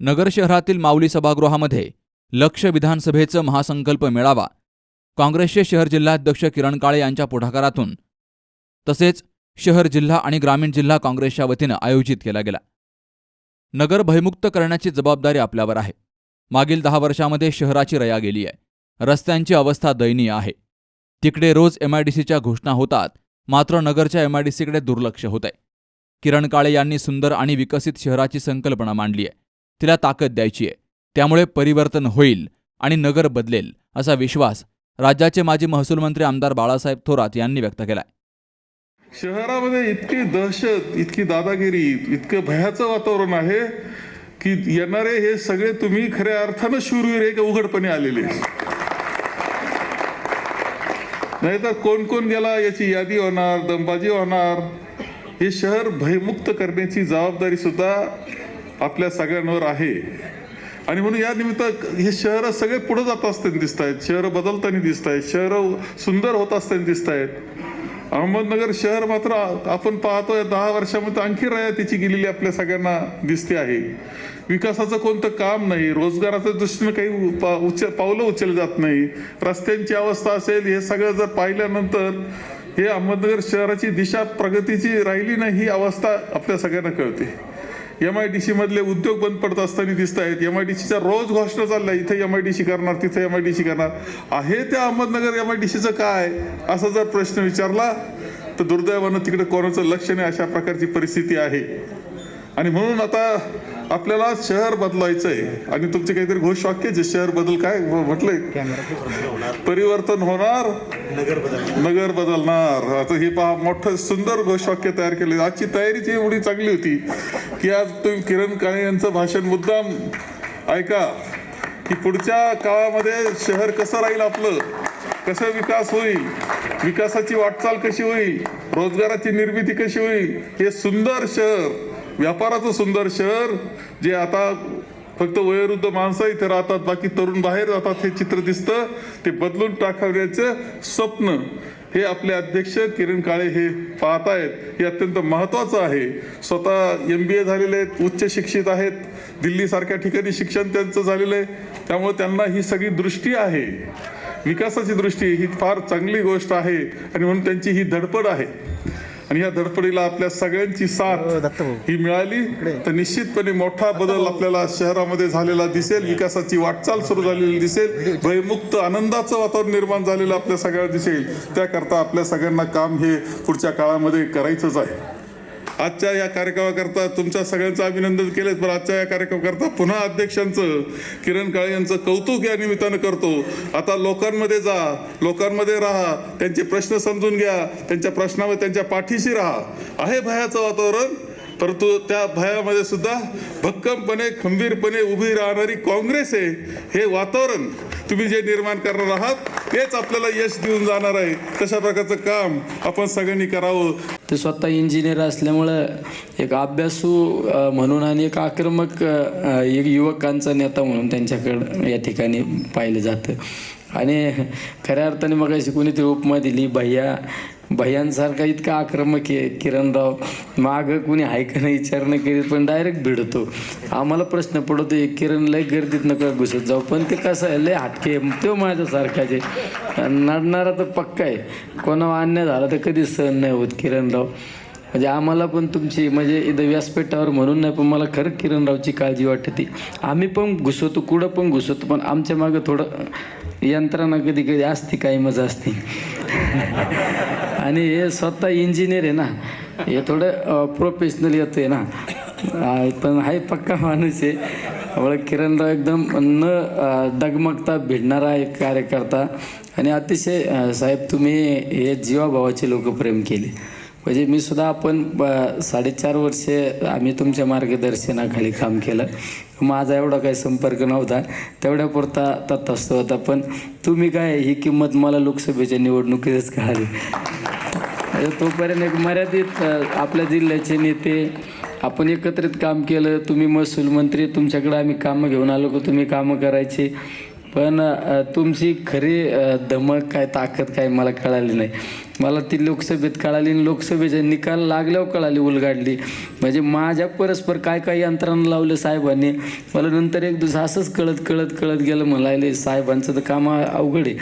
नगर शहरातील माऊली सभागृहामध्ये लक्ष विधानसभेचं महासंकल्प मेळावा काँग्रेसचे शहर जिल्हाध्यक्ष किरण काळे यांच्या पुढाकारातून तसेच शहर जिल्हा आणि ग्रामीण जिल्हा काँग्रेसच्या वतीनं आयोजित केला गेला. नगर भयमुक्त करण्याची जबाबदारी आपल्यावर आहे. मागील दहा वर्षामध्ये शहराची रया गेली आहे. रस्त्यांची अवस्था दयनीय आहे. तिकडे रोज एमआयडीसीच्या घोषणा होतात मात्र नगरच्या एमआयडीसीकडे दुर्लक्ष होत आहे किरण काळे यांनी सुंदर आणि विकसित शहराची संकल्पना मांडली आहे. तिला ताकद द्यायची आहे. त्यामुळे परिवर्तन होईल आणि नगर बदलेल असा विश्वास राज्याचे माजी महसूल मंत्री आमदार बाळासाहेब थोरात यांनी व्यक्त केलाय. शहरामध्ये इतकी दहशत इतकी दादागिरी इतकं भयाचं वातावरण आहे की येणारे हे सगळे तुम्ही खऱ्या अर्थानं शूरवीर एक उघडपणे आलेले नाहीतर कोण कोण गेला याची यादी होणार दमबाजी होणार हे शहर भयमुक्त करण्याची जबाबदारी सुद्धा आपल्या सगळ्यांवर आहे. आणि म्हणून या निमित्त हे शहरं सगळे पुढे जात असताना दिसत आहेत शहरं बदलताना दिसत आहेत शहरं सुंदर होत असताना दिसत आहेत अहमदनगर शहर मात्र आपण पाहतोय दहा वर्षामध्ये आणखी रयातीची गेलेली आपल्या सगळ्यांना दिसते आहे. विकासाचं कोणतं काम नाही. रोजगाराच्या दृष्टीनं काही पा उच पावलं उचलली जात नाही. रस्त्यांची अवस्था असेल हे सगळं जर पाहिल्यानंतर हे अहमदनगर शहराची दिशा प्रगतीची राहिली नाही ही अवस्था आपल्या सगळ्यांना कळते. एम आय डी सी मधले उद्योग बंद पडत असताना दिसत आहेत. एम आय डी सीचा रोज घोषणा चालल्या. इथे एम आय डी सी करणार तिथे एम आय डी सी करणार. आहे त्या अहमदनगर एम आय डी सीचं काय? असा जर प्रश्न विचारला तर दुर्दैवानं तिकडे कोणाचं लक्ष नाही अशा प्रकारची परिस्थिती आहे. आणि म्हणून आता आपल्याला शहर बदलायचं आहे आणि तुमचे काहीतरी घोषवाक्य जे शहर बदल काय म्हटलंय? परिवर्तन होणार? नगर बदलणार. आता हे पहा मोठं सुंदर घोषवाक्य तयार केले आजची तयारीची एवढी चांगली होती की आज तुम्ही किरण काळे यांचं भाषण मुद्दाम ऐका की पुढच्या काळामध्ये शहर कसं राहील आपलं? कसं विकास होईल? विकासाची वाटचाल कशी होईल? रोजगाराची निर्मिती कशी होईल? हे सुंदर शहर व्यापाराचं सुंदर शहर जे आता फक्त वयोवृद्ध माणसं इथे राहतात बाकी तरुण बाहेर जातात हे चित्र दिसतं. ते बदलून टाकावण्याचं स्वप्न. हे आपले अध्यक्ष किरण काळे हे पाहत आहेत हे अत्यंत महत्त्वाचं आहे. स्वतः एम बी ए झालेले आहेत उच्च शिक्षित आहेत. दिल्लीसारख्या ठिकाणी शिक्षण त्यांचं झालेलं आहे. त्यामुळे त्यांना ही सगळी दृष्टी आहे. विकासाची दृष्टी ही फार चांगली गोष्ट आहे आणि म्हणून त्यांची ही धडपड आहे. आणि या धडपडीला आपल्या सगळ्यांची साथ ही मिळाली. तर निश्चितपणे मोठा बदल आपल्याला शहरामध्ये झालेला दिसेल. विकासाची वाटचाल सुरू झालेली दिसेल. भयमुक्त आनंदाचं वातावरण निर्माण झालेलं आपल्या सगळ्यांना दिसेल. त्याकरता आपल्या सगळ्यांना काम हे पुढच्या काळामध्ये करायचंच आहे. आजच्या या कार्यक्रमाकरता तुमच्या सगळ्यांचं अभिनंदन केलेच पण आजच्या या कार्यक्रमाकरता पुन्हा अध्यक्षांचं किरण काळे यांचं कौतुक या निमित्तानं करतो. आता लोकांमध्ये जा लोकांमध्ये राहा त्यांचे प्रश्न समजून घ्या त्यांच्या प्रश्नावर त्यांच्या पाठीशी राहा. आहे भयाचं वातावरण परंतु त्या भयामध्ये सुद्धा भक्कमपणे खंबीरपणे उभी राहणारी काँग्रेस आहे. हे वातावरण तुम्ही जे निर्माण करणार आहात तेच आपल्याला यश देऊन जाणार आहे. तशा प्रकारचं काम आपण सगळ्यांनी करावं. ते स्वतः इंजिनियर असल्यामुळं एक अभ्यासू म्हणून आणि एक आक्रमक एक युवकांचा नेता म्हणून त्यांच्याकडं या ठिकाणी पाहिलं जातं. आणि खऱ्या अर्थाने मग अशी कोणीतरी उपमा दिली भैया भयांसारखा इतका आक्रमक आहे किरणराव. मागं कुणी आहे का नाही विचार नाही करीत पण डायरेक्ट भिडतो. आम्हाला प्रश्न पडतो एक किरण लय गर्दीत नका घुसत जाऊ पण ते कसं आहे लय हटके तो माझ्यासारखाच आहे नडणारा तर पक्का आहे. कोणावर अन्याय झाला तर कधीच सहन नाही होत किरणराव. म्हणजे आम्हाला पण तुमची म्हणजे इथं व्यासपीठावर म्हणून नाही पण मला खरं किरणरावची काळजी वाटते. आम्ही पण घुसवतो कुठं पण घुसवतो पण आमच्या मागं थोडं यंत्रणा कधी कधी असते काही मजा असते. आणि हे स्वतः इंजिनियर आहे ना हे थोडं प्रोफेशनल येतं आहे ना. पण आहे पक्का माणूस आहे. त्यामुळे किरणराव एकदम न डगमगता भिडणारा एक कार्यकर्ता. आणि अतिशय साहेब तुम्ही हे जीवाभावाचे लोक प्रेम केले. म्हणजे मी सुद्धा आपण साडेचार वर्षे आम्ही तुमच्या मार्गदर्शनाखाली काम केलं. माझा एवढा काही संपर्क नव्हता. तेवढ्यापुरता तत्वास्तव होता. पण तुम्ही काय ही किंमत मला लोकसभेच्या निवडणुकीतच कळाली. म्हणजे तोपर्यंत एक मर्यादित आपल्या जिल्ह्याचे नेते आपण एकत्रित काम केलं. तुम्ही महसूल मंत्री तुमच्याकडे आम्ही कामं घेऊन आलो की तुम्ही कामं करायची. पण तुमची खरी धमक काय ताकद काय मला कळाली नाही. मला ती लोकसभेत कळाली आणि लोकसभेचे निकाल लागल्यावर कळाली उलगाडली. म्हणजे माझ्या परस्पर काय काय यंत्रणा लावलं साहेबांनी मला नंतर एक दिवस असंच कळत कळत कळत गेलं म्हणाले साहेबांचं तर काम अवघड आहे.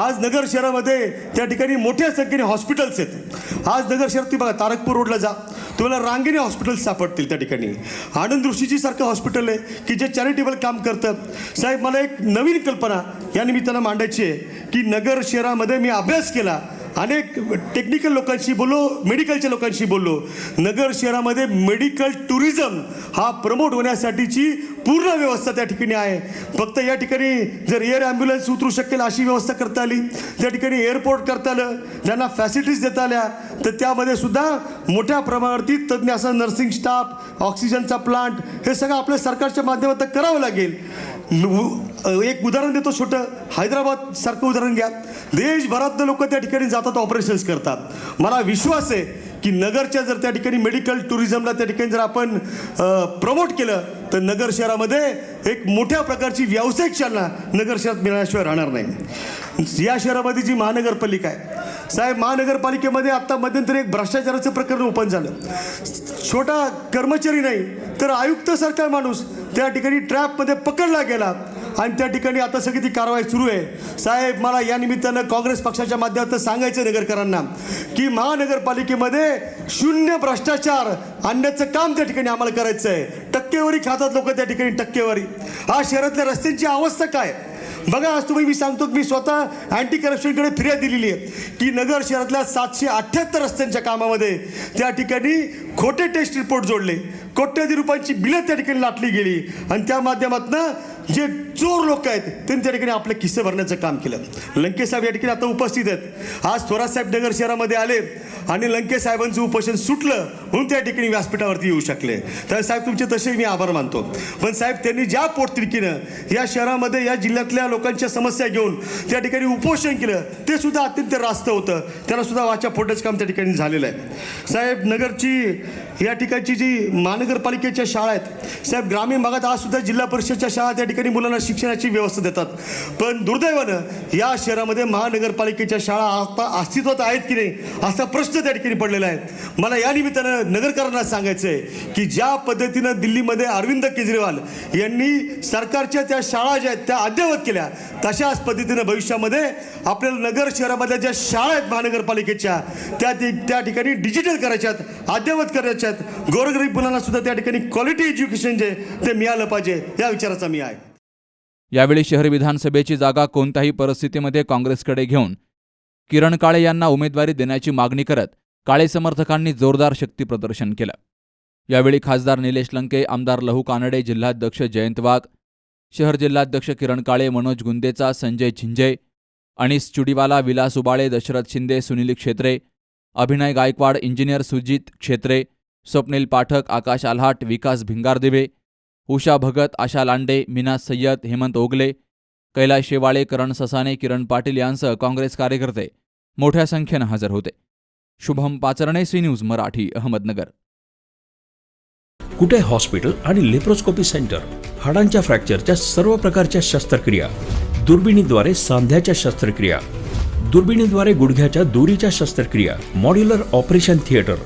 आज नगर शहरामध्ये त्या ठिकाणी मोठ्या संख्येने हॉस्पिटल्स आहेत. आज नगर शहरात तुम्ही बघा तारकपूर रोडला जा. तुम्हाला रांगेने हॉस्पिटल्स सापडतील त्या ठिकाणी. आनंद ऋषीजी सारखं हॉस्पिटल आहे की जे चॅरिटेबल काम करतं. साहेब मला एक नवीन कल्पना या निमित्तानं मांडायची आहे की नगर शहरामध्ये मी अभ्यास केला अनेक टेक्निकल लोकांशी बोललो मेडिकलच्या लोकांशी बोललो. नगर शहरामध्ये मेडिकल टुरिझम हा प्रमोट होण्यासाठीची पूर्ण व्यवस्था त्या ठिकाणी आहे. फक्त या ठिकाणी जर एअर ॲम्ब्युलन्स उतरू शकेल अशी व्यवस्था करता आली त्या ठिकाणी एअरपोर्ट करता आलं ज्यांना फॅसिलिटीज देता आल्या तर त्यामध्ये सुद्धा मोठ्या प्रमाणावरती तज्ज्ञ असा नर्सिंग स्टाफ ऑक्सिजनचा प्लांट हे सगळं आपल्या सरकारच्या माध्यमातून करावं लागेल. एक उदाहरण देतो छोटं. हैदराबाद सारखं उदाहरण घ्या. देशभरातनं लोक त्या ठिकाणी जातात ऑपरेशन्स करतात. मला विश्वास आहे की नगरच्या जर त्या ठिकाणी मेडिकल टुरिझमला त्या ठिकाणी जर आपण प्रमोट केलं तर नगर शहरामध्ये एक मोठ्या प्रकारची व्यावसायिक चालना नगर शहरात मिळण्याशिवाय राहणार नाही. या शहरामध्ये जी महानगरपालिका आहे साहेब महानगरपालिकेमध्ये आत्ता मध्यंतरी एक भ्रष्टाचाराचं प्रकरण ओपन झालं. छोटा कर्मचारी नाही तर आयुक्तसारखा माणूस त्या ठिकाणी ट्रॅपमध्ये पकडला गेला. आणि त्या ठिकाणी आता सगळी ती कारवाई सुरू आहे. साहेब मला या निमित्तानं काँग्रेस पक्षाच्या माध्यमातून सांगायचं नगरकरांना की महानगरपालिकेमध्ये शून्य भ्रष्टाचार आणण्याचं काम त्या ठिकाणी आम्हाला करायचं आहे टक्केवारी खातात लोक त्या ठिकाणी टक्केवारी. हा शहरातल्या रस्त्यांची अवस्था काय? बघा आज तुम्ही मी सांगतो की मी स्वतः अँटी करप्शनकडे फिर्याद दिलेली आहे. की नगर शहरातल्या सातशे अठ्ठ्याहत्तर रस्त्यांच्या कामामध्ये त्या ठिकाणी खोटे टेस्ट रिपोर्ट जोडले. कोट्याधी रुपयांची बिलं त्या ठिकाणी लाटली गेली. आणि त्या माध्यमातून जे चोर लोक आहेत. त्यांनी त्या ठिकाणी आपलं किस्से भरण्याचं काम केलं. लंकेश साहेब या ठिकाणी आता उपस्थित आहेत. आज थोरात साहेब नगर शहरामध्ये आले आणि लंकेश साहेबांचं उपोषण सुटलं म्हणून त्या ठिकाणी व्यासपीठावरती येऊ शकले. तर साहेब तुमचे तसेही मी आभार मानतो. पण साहेब त्यांनी ज्या पोटतिडकीनं या शहरामध्ये या जिल्ह्यातल्या लोकांच्या समस्या घेऊन त्या ठिकाणी उपोषण केलं ते सुद्धा अत्यंत रास्त होतं. त्याला सुद्धा वाचा फोडण्याचं काम त्या ठिकाणी झालेलं आहे. साहेब नगरची या ठिकाणची जी महानगरपालिकेच्या शाळा आहेत साहेब ग्रामीण भागात आज सुद्धा जिल्हा परिषदच्या शाळा त्या ठिकाणी मुलांना शिक्षणाची व्यवस्था देतात. पण दुर्दैवानं या शहरामध्ये महानगरपालिकेच्या शाळा आता अस्तित्वात आहेत की नाही असा प्रश्न त्या ठिकाणी पडलेला आहे. मला या निमित्तानं नगरकरांना सांगायचं आहे की ज्या पद्धतीनं दिल्लीमध्ये अरविंद केजरीवाल यांनी सरकारच्या त्या शाळा ज्या आहेत त्या अद्ययावत केल्या तशाच पद्धतीनं भविष्यामध्ये आपल्याला नगर शहरामधल्या ज्या शाळा आहेत महानगरपालिकेच्या त्या त्या ठिकाणी डिजिटल करायच्यात अद्ययावत करायच्यात गोरगरीब मुलांना सुद्धा त्या ठिकाणी क्वालिटी एज्युकेशन जे ते मिळालं पाहिजे या विचाराचा मी आहे. यावेळी शहर विधानसभेची जागा कोणत्याही परिस्थितीमध्ये काँग्रेसकडे घेऊन किरण काळे यांना उमेदवारी देण्याची मागणी करत काळे समर्थकांनी जोरदार शक्तीप्रदर्शन केलं. यावेळी खासदार निलेश लंके आमदार लहू कानडे जिल्हाध्यक्ष जयंत वाघ शहर जिल्हाध्यक्ष किरण काळे मनोज गुंदेचा संजय झिंजे अनिस चुडीवाला विलास उबाळे दशरथ शिंदे सुनील क्षेत्रे अभिनय गायकवाड इंजिनियर सुजित क्षेत्रे स्वप्नील पाठक आकाश आल्हाट विकास भिंगारदिवे उषा भगत आशा लांडे मीना सय्यद हेमंत ओगले कैलास शेवाळे करण ससाने किरण पाटील यांसह काँग्रेस कार्यकर्ते मोठ्या संख्येनं हजर होते. Shubham Pacharne C news Marathi Ahmednagar. कुठे हॉस्पिटल आणि लेप्रोस्कोपी सेंटर? हाडांच्या फ्रॅक्चरच्या सर्व प्रकारच्या शस्त्रक्रिया. दुर्बिणीद्वारे सांध्याच्या शस्त्रक्रिया. दुर्बिणीद्वारे गुडघ्याच्या दोरीच्या शस्त्रक्रिया. Modular operation theatre.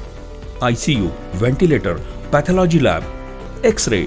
I C U ventilator pathology lab. X ray